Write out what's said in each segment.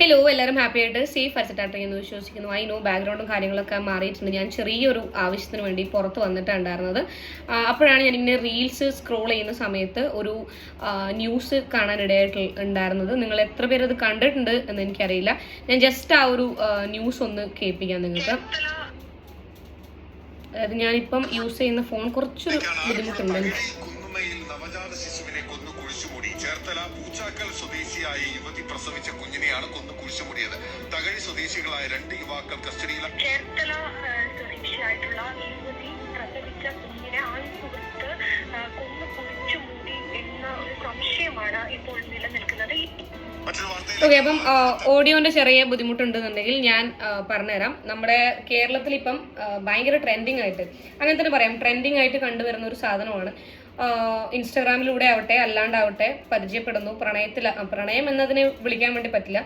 Hello എല്ലാവരും happy ആയിട്ട് safe അടിച്ചിട്ടാട്ടെ എന്ന് വിശ്വസിക്കുന്നു. ഐ നോ ബാക്ക്ഗ്രൗണ്ടും കാര്യങ്ങളൊക്കെ മാറിയിട്ടുണ്ട്. ഞാൻ ചെറിയൊരു ആവശ്യത്തിന് വേണ്ടി പുറത്ത് വന്നിട്ടുണ്ടായിരുന്നത് അപ്പോഴാണ് ഞാനിങ്ങനെ റീൽസ് സ്ക്രോൾ ചെയ്യുന്ന സമയത്ത് ഒരു ന്യൂസ് കാണാനിടയായിട്ട് ഉണ്ടായിരുന്നത്. നിങ്ങൾ എത്ര പേര് അത് കണ്ടിട്ടുണ്ട് എന്ന് എനിക്കറിയില്ല. ഞാൻ ജസ്റ്റ് ആ ഒരു ന്യൂസ് ഒന്ന് കേൾപ്പിക്കാം നിങ്ങൾക്ക്. അതായത് ഞാനിപ്പം യൂസ് ചെയ്യുന്ന ഫോൺ കുറച്ചൊരു ബുദ്ധിമുട്ടുണ്ട്. കുഴിച്ചുമൂടി പൂച്ചാക്കൽ സ്വദേശിയായ യുവതി പ്രസവിച്ച കുഞ്ഞിനെയാണ് കൊന്നു കുഴിച്ചുമൂടിയത്. തകഴി സ്വദേശികളായ രണ്ട് യുവാക്കൾ കസ്റ്റഡിയിലാണ് ചേർത്തല സ്വദേശിയായിട്ടുള്ള ഈ യുവതി പ്രസവിച്ച കുഞ്ഞിനെ കൊന്നു എന്ന ഒരു സംശയമാണ് ഇപ്പോൾ നിലനിൽക്കുന്നത്. ഓക്കെ അപ്പം ഓഡിയോന്റെ ചെറിയ ബുദ്ധിമുട്ടുണ്ടെന്നുണ്ടെങ്കിൽ ഞാൻ പറഞ്ഞുതരാം. നമ്മുടെ കേരളത്തിൽ ഇപ്പം ഭയങ്കര ട്രെൻഡിങ് ആയിട്ട് അങ്ങനെ തന്നെ പറയാം ട്രെൻഡിങ് ആയിട്ട് കണ്ടുവരുന്ന ഒരു സാധനമാണ്. ഇൻസ്റ്റാഗ്രാമിലൂടെ ആവട്ടെ അല്ലാണ്ടാവട്ടെ പരിചയപ്പെടുന്നു. പ്രണയത്തിൽ പ്രണയം എന്നതിനെ വിളിക്കാൻ വേണ്ടി പറ്റില്ല.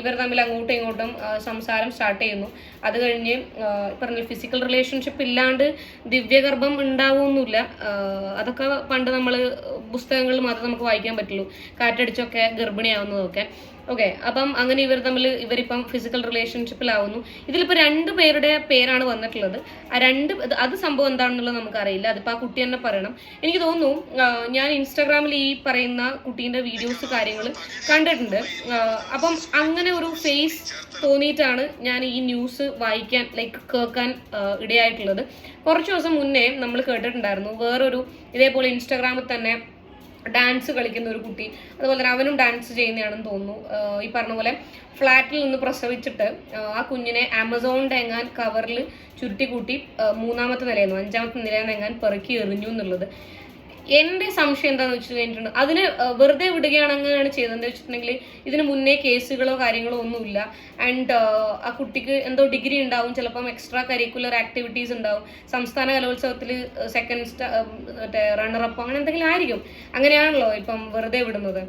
ഇവർ തമ്മിൽ അങ്ങോട്ടും ഇങ്ങോട്ടും സംസാരം സ്റ്റാർട്ട് ചെയ്യുന്നു. അത് കഴിഞ്ഞ് പറഞ്ഞ ഫിസിക്കൽ റിലേഷൻഷിപ്പ് ഇല്ലാണ്ട് ദിവ്യഗർഭം ഉണ്ടാവുമൊന്നുമില്ല. അതൊക്കെ പണ്ട് നമ്മൾ പുസ്തകങ്ങളിൽ മാത്രം നമുക്ക് വായിക്കാൻ പറ്റുള്ളൂ. കാറ്റടിച്ചൊക്കെ ഗർഭിണിയാവുന്നതൊക്കെ. ഓക്കെ അപ്പം അങ്ങനെ ഇവർ തമ്മിൽ ഇവരിപ്പം ഫിസിക്കൽ റിലേഷൻഷിപ്പിലാവുന്നു ഇതിലിപ്പോൾ രണ്ട് പേരുടെ പേരാണ് വന്നിട്ടുള്ളത്. ആ രണ്ട് അത് സംഭവം എന്താണെന്നുള്ളത് നമുക്കറിയില്ല. അതിപ്പോൾ ആ കുട്ടി തന്നെ പറയണം. എനിക്ക് തോന്നുന്നു ഞാൻ ഇൻസ്റ്റാഗ്രാമിൽ ഈ പറയുന്ന കുട്ടീന്റെ വീഡിയോസ് കാര്യങ്ങൾ കണ്ടിട്ടുണ്ട്. അപ്പം അങ്ങനെ ഒരു ഫേസ് തോന്നിയിട്ടാണ് ഞാൻ ഈ ന്യൂസ് വായിക്കാൻ ലൈക്ക് കേൾക്കാൻ ഇടയായിട്ടുള്ളത്. കുറച്ച് ദിവസം മുന്നേ നമ്മൾ കേട്ടിട്ടുണ്ടായിരുന്നു വേറൊരു ഇതേപോലെ ഇൻസ്റ്റാഗ്രാമിൽ തന്നെ ഡാൻസ് കളിക്കുന്ന ഒരു കുട്ടി. അതുപോലെ തന്നെ അവനും ഡാൻസ് ചെയ്യുന്നതാണെന്ന് തോന്നുന്നു. ഈ പറഞ്ഞ പോലെ ഫ്ലാറ്റിൽ നിന്ന് പ്രസവിച്ചിട്ട് ആ കുഞ്ഞിനെ ആമസോൺ എങ്ങാൻ കവറിൽ ചുരുട്ടി കൂട്ടി മൂന്നാമത്തെ നിലയെന്നു അഞ്ചാമത്തെ നിലയെന്ന് എങ്ങാൻ പെറുക്കി എറിഞ്ഞു എന്നുള്ളത്. എന്റെ സംശയം എന്താണെന്ന് വെച്ചിട്ടുണ്ടെങ്കിൽ അതിന് വെറുതെ വിടുകയാണ് അങ്ങനെയാണ് ചെയ്തതെന്ന് വെച്ചിട്ടുണ്ടെങ്കിൽ ഇതിന് മുന്നേ കേസുകളോ കാര്യങ്ങളോ ഒന്നുമില്ല. ആൻഡ് ആ കുട്ടിക്ക് എന്തോ ഡിഗ്രി ഉണ്ടാവും. ചിലപ്പം എക്സ്ട്രാ കരിക്കുലർ ആക്ടിവിറ്റീസ് ഉണ്ടാവും. സംസ്ഥാന കലോത്സവത്തിൽ സെക്കൻഡ് സ്റ്റാ മറ്റേ റണ്ണറപ്പ് അങ്ങനെ എന്തെങ്കിലും ആയിരിക്കും. അങ്ങനെയാണല്ലോ ഇപ്പം വെറുതെ വിടുന്നത്.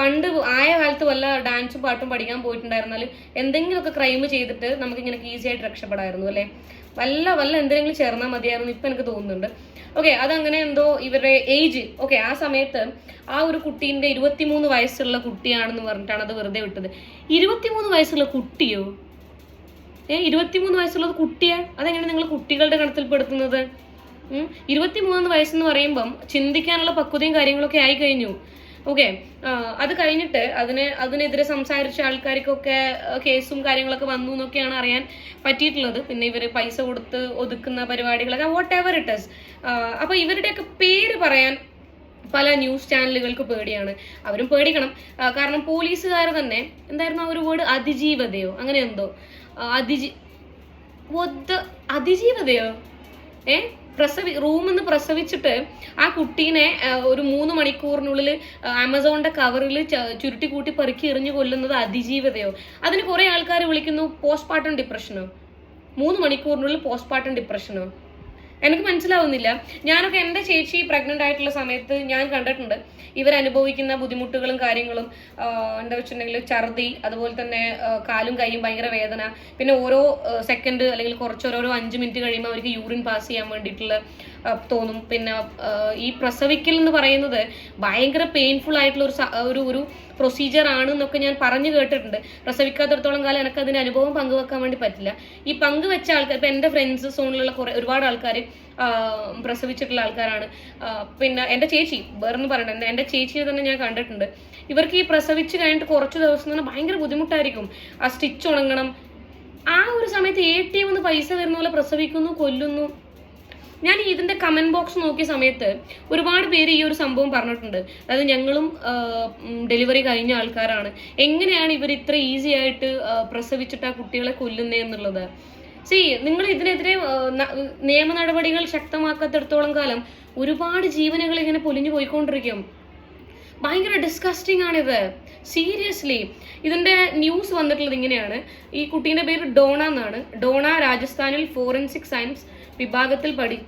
പണ്ട് ആയ കാലത്ത് വല്ല ഡാൻസും പാട്ടും പഠിക്കാൻ പോയിട്ടുണ്ടായിരുന്നാൽ എന്തെങ്കിലുമൊക്കെ ക്രൈം ചെയ്തിട്ട് നമുക്ക് ഇങ്ങനെ ഈസി ആയിട്ട് രക്ഷപ്പെടായിരുന്നു അല്ലേ? വല്ല വല്ല എന്തെങ്കിലും ചേർന്നാൽ മതിയായിരുന്നു ഇപ്പം എനിക്ക് തോന്നുന്നുണ്ട്. ഓക്കെ അതങ്ങനെ എന്തോ ഇവരുടെ ഏജ് ഓക്കെ ആ സമയത്ത് ആ ഒരു കുട്ടീന്റെ ഇരുപത്തിമൂന്ന് വയസ്സുള്ള കുട്ടിയാണെന്ന് പറഞ്ഞിട്ടാണ് അത് വെറുതെ വിട്ടത്. ഇരുപത്തിമൂന്ന് വയസ്സുള്ള കുട്ടിയോ? ഏ ഇരുപത്തിമൂന്ന് വയസ്സുള്ളത് കുട്ടിയാ? അതെങ്ങനെ നിങ്ങൾ കുട്ടികളുടെ കണത്തിൽപ്പെടുത്തുന്നത് ഉം? ഇരുപത്തിമൂന്ന് വയസ്സെന്ന് പറയുമ്പം ചിന്തിക്കാനുള്ള പക്വതയും കാര്യങ്ങളൊക്കെ ആയി കഴിഞ്ഞു. ഓക്കെ അത് കഴിഞ്ഞിട്ട് അതിന് അതിനെതിരെ സംസാരിച്ച ആൾക്കാർക്കൊക്കെ കേസും കാര്യങ്ങളൊക്കെ വന്നു എന്നൊക്കെയാണ് അറിയാൻ പറ്റിയിട്ടുള്ളത്. പിന്നെ ഇവർ പൈസ കൊടുത്ത് ഒതുക്കുന്ന പരിപാടികളൊക്കെ വാട്ട് എവർ ഇറ്റ് ഇസ് അപ്പോൾ ഇവരുടെയൊക്കെ പേര് പറയാൻ പല ന്യൂസ് ചാനലുകൾക്ക് പേടിയാണ്. അവരും പേടിക്കണം. കാരണം പോലീസുകാർ തന്നെ എന്തായിരുന്നു ആ ഒരു വേർഡ് അതിജീവതയോ? അങ്ങനെ എന്തോ? അതിജീ അതിജീവതയോ? ഏ? പ്രസവി റൂമിൽ നിന്ന് പ്രസവിച്ചിട്ട് ആ കുട്ടീനെ ഒരു മൂന്ന് മണിക്കൂറിനുള്ളിൽ ആമസോണിന്റെ കവറിൽ ചുരുട്ടി കൂട്ടി പെറുക്കി എറിഞ്ഞു കൊല്ലുന്നത് അതിജീവതയോ? അതിന് കുറെ ആൾക്കാർ വിളിക്കുന്നു പോസ്റ്റ്മോർട്ടം ഡിപ്രഷനോ മൂന്ന് മണിക്കൂറിനുള്ളിൽ പോസ്റ്റ്മോർട്ടം ഡിപ്രഷനോ എനിക്ക് മനസ്സിലാവുന്നില്ല. ഞാനൊക്കെ എന്റെ ചേച്ചി പ്രഗ്നന്റ് ആയിട്ടുള്ള സമയത്ത് ഞാൻ കണ്ടിട്ടുണ്ട്. ഇവരനുഭവിക്കുന്ന ബുദ്ധിമുട്ടുകളും കാര്യങ്ങളും എന്താ വെച്ചിട്ടുണ്ടെങ്കിൽ ഛർദി അതുപോലെ തന്നെ കാലും കൈയും ഭയങ്കര വേദന പിന്നെ ഓരോ സെക്കൻഡ് അല്ലെങ്കിൽ കുറച്ചോരോ അഞ്ച് മിനിറ്റ് കഴിയുമ്പോൾ അവർക്ക് യൂറിൻ പാസ് ചെയ്യാൻ വേണ്ടിയിട്ടുള്ള തോന്നും. പിന്നെ ഈ പ്രസവിക്കൽ എന്ന് പറയുന്നത് ഭയങ്കര പെയിൻഫുൾ ആയിട്ടുള്ള ഒരു ഒരു പ്രൊസീജിയർ ആണ് എന്നൊക്കെ ഞാൻ പറഞ്ഞു കേട്ടിട്ടുണ്ട്. പ്രസവിക്കാത്തടത്തോളം കാലം എനിക്ക് അതിന് അനുഭവം പങ്കുവെക്കാൻ വേണ്ടി പറ്റില്ല. ഈ പങ്കുവെച്ച ആൾക്കാർ ഇപ്പം എന്റെ ഫ്രണ്ട്സ് സോണിലുള്ള കുറേ ഒരുപാട് ആൾക്കാർ പ്രസവിച്ചിട്ടുള്ള ആൾക്കാരാണ്. പിന്നെ എന്റെ ചേച്ചി വേറെന്ന് പറയണ്ട. എന്റെ ചേച്ചിയെ തന്നെ ഞാൻ കണ്ടിട്ടുണ്ട്. ഇവർക്ക് ഈ പ്രസവിച്ച് കഴിഞ്ഞിട്ട് കുറച്ച് ദിവസം തന്നെ ഭയങ്കര ബുദ്ധിമുട്ടായിരിക്കും. ആ സ്റ്റിച്ച് ഉണങ്ങണം. ആ ഒരു സമയത്ത് എ ടി പൈസ വരുന്ന പോലെ പ്രസവിക്കുന്നു കൊല്ലുന്നു. ഞാൻ ഇതിന്റെ കമന്റ് ബോക്സ് നോക്കിയ സമയത്ത് ഒരുപാട് പേര് ഈ ഒരു സംഭവം പറഞ്ഞിട്ടുണ്ട്. അതായത് ഞങ്ങളും ഡെലിവറി കഴിഞ്ഞ ആൾക്കാരാണ്. എങ്ങനെയാണ് ഇവർ ഇത്ര ഈസി ആയിട്ട് പ്രസവിച്ചിട്ട് ആ കുട്ടികളെ കൊല്ലുന്നേ എന്നുള്ളത്? സി നിങ്ങൾ ഇതിനെതിരെ നിയമ നടപടികൾ ശക്തമാക്കാത്തിടത്തോളം കാലം ഒരുപാട് ജീവനുകൾ ഇങ്ങനെ പൊലിഞ്ഞു പോയിക്കൊണ്ടിരിക്കും. ഭയങ്കര ഡിസ്കസ്റ്റിംഗ് ആണിത് സീരിയസ്ലി ഇതിന്റെ ന്യൂസ് വന്നിട്ടുള്ളത് ഇങ്ങനെയാണ്. ഈ കുട്ടീന്റെ പേര് ഡോണ എന്നാണ്. ഡോണ രാജസ്ഥാനിൽ ഫോറൻസിക് സയൻസ് വിഭാഗത്തിൽ പഠി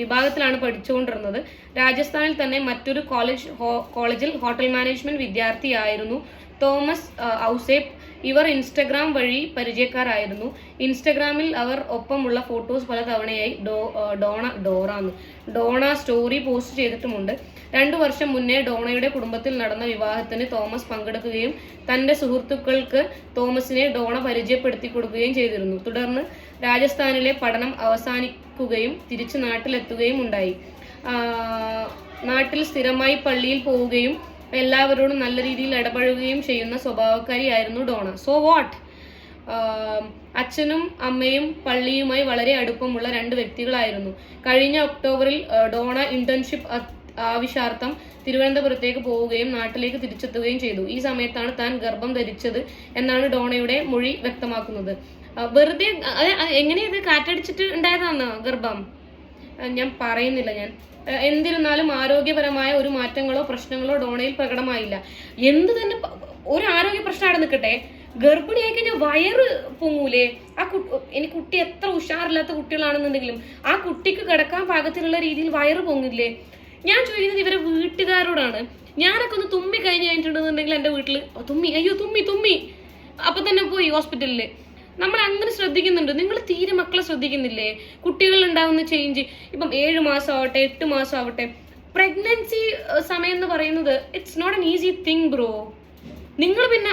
വിഭാഗത്തിലാണ് പഠിച്ചുകൊണ്ടിരുന്നത്. രാജസ്ഥാനിൽ തന്നെ മറ്റൊരു കോളേജ് കോളേജിൽ ഹോട്ടൽ മാനേജ്മെന്റ് വിദ്യാർത്ഥിയായിരുന്നു തോമസ് ഔസേപ്പ്. ഇവർ ഇൻസ്റ്റഗ്രാം വഴി പരിചയക്കാരായിരുന്നു. ഇൻസ്റ്റഗ്രാമിൽ അവർ ഒപ്പമുള്ള ഫോട്ടോസ് പല തവണയായി ഡോ ഡോണ ഡോറ എന്ന് ഡോണ സ്റ്റോറി പോസ്റ്റ് ചെയ്തിട്ടുമുണ്ട്. രണ്ടു വർഷം മുന്നേ ഡോണയുടെ കുടുംബത്തിൽ നടന്ന വിവാഹത്തിന് തോമസ് പങ്കെടുക്കുകയും തന്റെ സുഹൃത്തുക്കൾക്ക് തോമസിനെ ഡോണ പരിചയപ്പെടുത്തി കൊടുക്കുകയും ചെയ്തിരുന്നു. തുടർന്ന് രാജസ്ഥാനിലെ പഠനം അവസാനിക്കുകയും തിരിച്ചു നാട്ടിലെത്തുകയും ഉണ്ടായി. നാട്ടിൽ സ്ഥിരമായി പള്ളിയിൽ പോവുകയും എല്ലാവരോടും നല്ല രീതിയിൽ ഇടപഴകുകയും ചെയ്യുന്ന സ്വഭാവക്കാരിയായിരുന്നു ഡോണ സോ വാട്ട് അച്ഛനും അമ്മയും പള്ളിയുമായി വളരെ അടുപ്പമുള്ള രണ്ട് വ്യക്തികളായിരുന്നു. കഴിഞ്ഞ ഒക്ടോബറിൽ ഡോണ ഇന്റേൺഷിപ്പ് ആവശ്യാർത്ഥം തിരുവനന്തപുരത്തേക്ക് പോവുകയും നാട്ടിലേക്ക് തിരിച്ചെത്തുകയും ചെയ്തു. ഈ സമയത്താണ് താൻ ഗർഭം ധരിച്ചത് എന്നാണ് ഡോണയുടെ മൊഴി വ്യക്തമാക്കുന്നത്. വെറുതെ എങ്ങനെയത് കാറ്റടിച്ചിട്ട് ഉണ്ടായതാണോ ഗർഭം? ഞാൻ പറയുന്നില്ല ഞാൻ. എന്തിരുന്നാലും ആരോഗ്യപരമായ ഒരു മാറ്റങ്ങളോ പ്രശ്നങ്ങളോ ഡോണയിൽ പ്രകടമായില്ല. എന്ത് തന്നെ ഒരു ആരോഗ്യ പ്രശ്നം അവിടെ നിൽക്കട്ടെ. ഗർഭിണിയായി കഴിഞ്ഞാൽ വയറ് പൊങ്ങൂലേ? ആ ഇനി കുട്ടി എത്ര ഉഷാറില്ലാത്ത കുട്ടികളാണെന്നുണ്ടെങ്കിലും ആ കുട്ടിക്ക് കിടക്കാൻ പാകത്തിലുള്ള രീതിയിൽ വയറ് പൊങ്ങില്ലേ? ഞാൻ ചോദിക്കുന്നത് ഇവരെ വീട്ടുകാരോടാണ്. ഞാനൊക്കെ ഒന്ന് തുമ്മി കഴിഞ്ഞ് കഴിഞ്ഞിട്ടുണ്ടെന്നുണ്ടെങ്കിൽ എന്റെ വീട്ടിൽ തുമ്മി അയ്യോ തുമ്മി തുമ്മി. അപ്പൊ തന്നെ പോയി ഹോസ്പിറ്റലിൽ നമ്മൾ അങ്ങനെ ശ്രദ്ധിക്കുന്നുണ്ട്. നിങ്ങൾ തീരെ മക്കളെ ശ്രദ്ധിക്കുന്നില്ലേ? കുട്ടികൾ ഉണ്ടാവുന്ന ചേഞ്ച് ഇപ്പം ഏഴ് മാസം ആവട്ടെ എട്ട് മാസം ആവട്ടെ പ്രഗ്നൻസി സമയം എന്ന് പറയുന്നത് it's not an easy thing bro നിങ്ങൾ പിന്നെ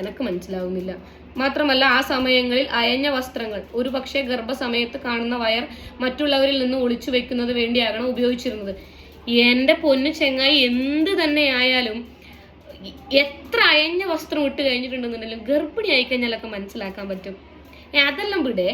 എനക്ക് മനസ്സിലാവുന്നില്ല. മാത്രമല്ല ആ സമയങ്ങളിൽ അയഞ്ഞ വസ്ത്രങ്ങൾ ഒരു പക്ഷേ ഗർഭസമയത്ത് കാണുന്ന വയർ മറ്റുള്ളവരിൽ നിന്ന് ഒളിച്ചു വെക്കുന്നത് വേണ്ടിയാകണം ഉപയോഗിച്ചിരുന്നത്. എന്റെ പൊന്നു ചെങ്ങായി എന്ത് തന്നെ ആയാലും എത്ര അയഞ്ഞ വസ്ത്രം ഇട്ട് കഴിഞ്ഞിട്ടുണ്ടെന്നുണ്ടെങ്കിലും ഗർഭിണി ആയി കഴിഞ്ഞാലൊക്കെ മനസ്സിലാക്കാൻ പറ്റും. അതെല്ലാം വിടെ.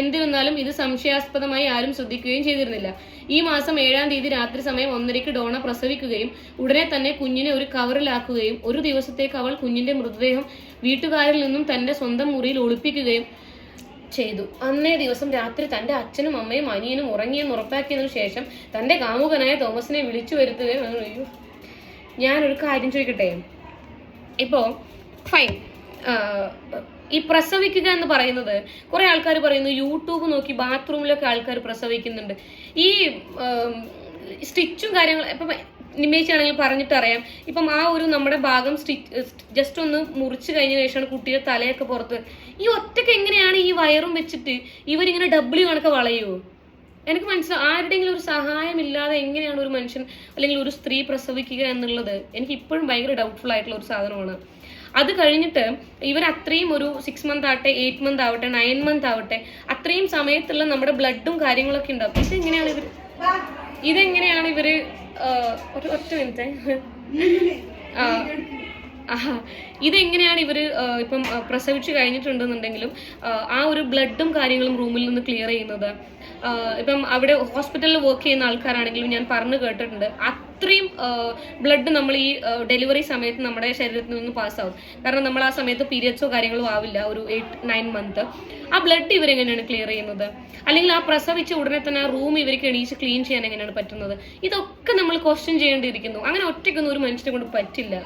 എന്തിരുന്നാലും ഇത് സംശയാസ്പദമായി ആരും ശ്രദ്ധിക്കുകയും ചെയ്തിരുന്നില്ല. ഈ മാസം ഏഴാം തീയതി രാത്രി സമയം ഒന്നരയ്ക്ക് ഡോണ പ്രസവിക്കുകയും ഉടനെ തന്നെ കുഞ്ഞിനെ ഒരു കവറിലാക്കുകയും ഒരു ദിവസത്തേക്ക് അവൾ കുഞ്ഞിന്റെ മൃതദേഹം വീട്ടുകാരിൽ നിന്നും തന്റെ സ്വന്തം മുറിയിൽ ഒളിപ്പിക്കുകയും ചെയ്തു. അന്നേ ദിവസം രാത്രി തന്റെ അച്ഛനും അമ്മയും അനിയനും ഉറങ്ങിയെന്ന് ഉറപ്പാക്കിയതിനു ശേഷം തന്റെ കാമുകനായ തോമസിനെ വിളിച്ചു വരുത്തുകയും ഞാനൊരു കാര്യം ചോദിക്കട്ടെ? ഇപ്പോ ഫൈൻ ഈ പ്രസവിക്കുക എന്ന് പറയുന്നത് കുറെ ആൾക്കാർ പറയുന്നു യൂട്യൂബ് നോക്കി ബാത്റൂമിലൊക്കെ ആൾക്കാർ പ്രസവിക്കുന്നുണ്ട്. ഈ സ്റ്റിച്ചും കാര്യങ്ങളും ആണെങ്കിൽ പറഞ്ഞിട്ട് അറിയാം ഇപ്പം ആ ഒരു നമ്മുടെ ഭാഗം സ്റ്റിച്ച് ജസ്റ്റ് ഒന്ന് മുറിച്ച് കഴിഞ്ഞ ശേഷമാണ് കുട്ടിയുടെ തലയൊക്കെ പുറത്ത്. ഈ ഒറ്റയ്ക്ക് എങ്ങനെയാണ് ഈ വയറും വെച്ചിട്ട് ഇവരിങ്ങനെ ഡബ്ല്യു കണക്ക് വളയുമോ എനിക്ക് മനസ്സിലാവും ആരുടെയെങ്കിലും ഒരു സഹായമില്ലാതെ എങ്ങനെയാണ് ഒരു മനുഷ്യൻ അല്ലെങ്കിൽ ഒരു സ്ത്രീ പ്രസവിക്കുക എന്നുള്ളത് എനിക്ക് ഇപ്പോഴും ഭയങ്കര ഡൗട്ട്ഫുൾ ആയിട്ടുള്ള ഒരു സാധനമാണ്. അത് കഴിഞ്ഞിട്ട് ഇവർ അത്രയും ഒരു സിക്സ് മന്ത് ആവട്ടെ എയ്റ്റ് മന്ത് ആവട്ടെ നയൻ മന്ത് ആവട്ടെ അത്രയും സമയത്തുള്ള നമ്മുടെ ബ്ലഡും കാര്യങ്ങളൊക്കെ ഉണ്ടാവും. ഇതെങ്ങനെയാണ് ഇവർ ഇതെങ്ങനെയാണ് ഇവർ ഒരു ഒറ്റ മിനിറ്റ് ആ. ഇതെങ്ങനെയാണ് ഇവർ ആ, ഇപ്പം പ്രസവിച്ചു കഴിഞ്ഞിട്ടുണ്ടെന്നുണ്ടെങ്കിലും ആ, ഒരു ബ്ലഡും കാര്യങ്ങളും റൂമിൽ നിന്ന് ക്ലിയർ ചെയ്യുന്നത്? ഇപ്പം അവിടെ ഹോസ്പിറ്റലിൽ വർക്ക് ചെയ്യുന്ന ആൾക്കാരാണെങ്കിലും ഞാൻ പറഞ്ഞു കേട്ടിട്ടുണ്ട്. അത്രയും ബ്ലഡ് നമ്മൾ ഈ ഡെലിവറി സമയത്ത് നമ്മുടെ ശരീരത്തിൽ നിന്ന് പാസ്സാവും കാരണം നമ്മൾ ആ സമയത്ത് പീരിയഡ്സോ കാര്യങ്ങളോ ആവില്ല ഒരു എയ്റ്റ് നയൻ മന്ത് ആ ബ്ലഡ് ഇവരെങ്ങനെയാണ് ക്ലിയർ ചെയ്യുന്നത്? അല്ലെങ്കിൽ ആ പ്രസവിച്ച ഉടനെ തന്നെ ആ റൂം ഇവർക്ക് എണീച്ച് ക്ലീൻ ചെയ്യാൻ എങ്ങനെയാണ് പറ്റുന്നത്? ഇതൊക്കെ നമ്മൾ ക്വസ്റ്റ്യൻ ചെയ്യേണ്ടിയിരിക്കുന്നു. അങ്ങനെ ഒറ്റയ്ക്കൊന്നും ഒരു മനുഷ്യനെ കൊണ്ട് പറ്റില്ല.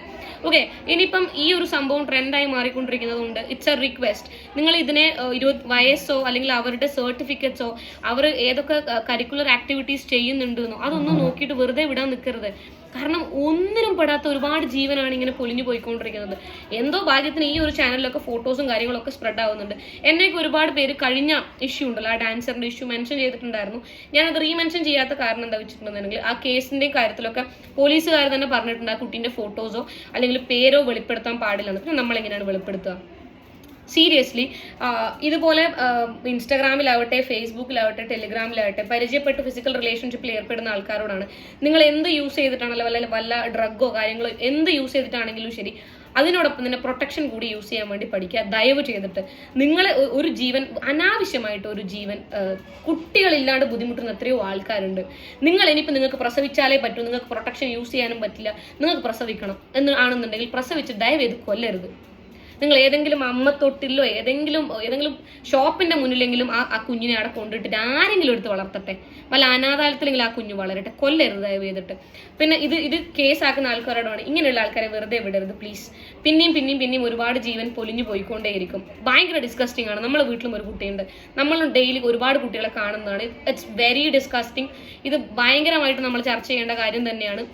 ഓക്കെ ഇനിയിപ്പം ഈ ഒരു സംഭവം ട്രെൻഡായി മാറിക്കൊണ്ടിരിക്കുന്നത് കൊണ്ട് ഇറ്റ്സ് എ റിക്വസ്റ്റ് നിങ്ങൾ ഇതിനെ ഇരുപത് വയസ്സോ അല്ലെങ്കിൽ അവരുടെ സർട്ടിഫിക്കറ്റ്സോ അവർ ഏതൊക്കെ കരിക്കുലർ ആക്ടിവിറ്റീസ് ചെയ്യുന്നുണ്ടെന്നോ അതൊന്നും നോക്കിയിട്ട് വെറുതെ വിടാൻ നിൽക്കരുത് കാരണം ഒന്നിനും പെടാത്ത ഒരുപാട് ജീവനാണ് ഇങ്ങനെ പൊലിഞ്ഞു പോയിക്കൊണ്ടിരിക്കുന്നത്. എന്തോ ഭാഗ്യത്തിന് ഈ ഒരു ചാനലിലൊക്കെ ഫോട്ടോസും കാര്യങ്ങളൊക്കെ സ്പ്രെഡ് ആവുന്നുണ്ട്. എന്നെയൊക്കെ ഒരുപാട് പേര് കഴിഞ്ഞ ഇഷ്യൂ ഉണ്ടല്ലോ ആ ഡാൻസറിന്റെ ഇഷ്യൂ മെൻഷൻ ചെയ്തിട്ടുണ്ടായിരുന്നു. ഞാൻ ഞാനത് റീമെൻഷൻ ചെയ്യാത്ത കാരണം എന്താ വെച്ചിട്ടുണ്ടെന്നുണ്ടെങ്കിൽ ആ കേസിന്റെ കാര്യത്തിലൊക്കെ പോലീസുകാർ തന്നെ പറഞ്ഞിട്ടുണ്ട് ആ കുട്ടീന്റെ ഫോട്ടോസോ അല്ലെങ്കിൽ പേരോ വെളിപ്പെടുത്താൻ പാടില്ലെന്ന്. പിന്നെ നമ്മൾ എങ്ങനെയാണ് വെളിപ്പെടുത്തുക? സീരിയസ്ലി ഇതുപോലെ ഇൻസ്റ്റാഗ്രാമിലാവട്ടെ ഫേസ്ബുക്കിലാവട്ടെ ടെലിഗ്രാമിലാവട്ടെ പരിചയപ്പെട്ട് ഫിസിക്കൽ റിലേഷൻഷിപ്പിൽ ഏർപ്പെടുന്ന ആൾക്കാരോടാണ്. നിങ്ങൾ എന്ത് യൂസ് ചെയ്തിട്ടാണല്ലോ വല്ല വല്ല ഡ്രഗോ കാര്യങ്ങളോ എന്ത് യൂസ് ചെയ്തിട്ടാണെങ്കിലും ശരി അതിനോടൊപ്പം തന്നെ പ്രൊട്ടക്ഷൻ കൂടി യൂസ് ചെയ്യാൻ വേണ്ടി പഠിക്കുക ദയവ് ചെയ്തിട്ട്. നിങ്ങൾ ഒരു ജീവൻ അനാവശ്യമായിട്ട് ഒരു ജീവൻ കുട്ടികളില്ലാണ്ട് ബുദ്ധിമുട്ടുന്ന എത്രയോ ആൾക്കാരുണ്ട്. നിങ്ങൾ ഇനിയിപ്പോൾ നിങ്ങൾക്ക് പ്രസവിച്ചാലേ പറ്റൂ നിങ്ങൾക്ക് പ്രൊട്ടക്ഷൻ യൂസ് ചെയ്യാനും പറ്റില്ല നിങ്ങൾക്ക് പ്രസവിക്കണം എന്ന് ആണെന്നുണ്ടെങ്കിൽ പ്രസവിച്ച് ദയവ് ചെയ്ത് കൊല്ലരുത്. നിങ്ങൾ ഏതെങ്കിലും അമ്മ അമ്മത്തൊട്ടിലോ ഏതെങ്കിലും ഏതെങ്കിലും ഷോപ്പിന്റെ മുന്നിലെങ്കിലും ആ ആ കുഞ്ഞിനെ അവിടെ കൊണ്ടിട്ടിട്ട് ആരെങ്കിലും എടുത്ത് വളർത്തട്ടെ? വല്ല അനാഥാലയത്തിലെങ്കിലും ആ കുഞ്ഞ് വളരട്ടെ? കൊല്ലരുത് ദയവ് ചെയ്തിട്ട്. പിന്നെ ഇത് ഇത് കേസാക്കുന്ന ആൾക്കാരോടാണ്. ഇങ്ങനെയുള്ള ആൾക്കാരെ വെറുതെ വിടരുത് പ്ലീസ് പിന്നെയും പിന്നെയും പിന്നെയും ഒരുപാട് ജീവൻ പൊലിഞ്ഞു പോയിക്കൊണ്ടേയിരിക്കും. ഭയങ്കര ഡിസ്കസ്റ്റിംഗ് ആണ്. നമ്മളെ വീട്ടിലും ഒരു കുട്ടിയുണ്ട്. നമ്മൾ ഡെയിലി ഒരുപാട് കുട്ടികളെ കാണുന്നതാണ്. ഇറ്റ്സ് വെരി ഡിസ്കസ്റ്റിംഗ് ഇത് ഭയങ്കരമായിട്ട് നമ്മൾ ചർച്ച ചെയ്യേണ്ട കാര്യം തന്നെയാണ്.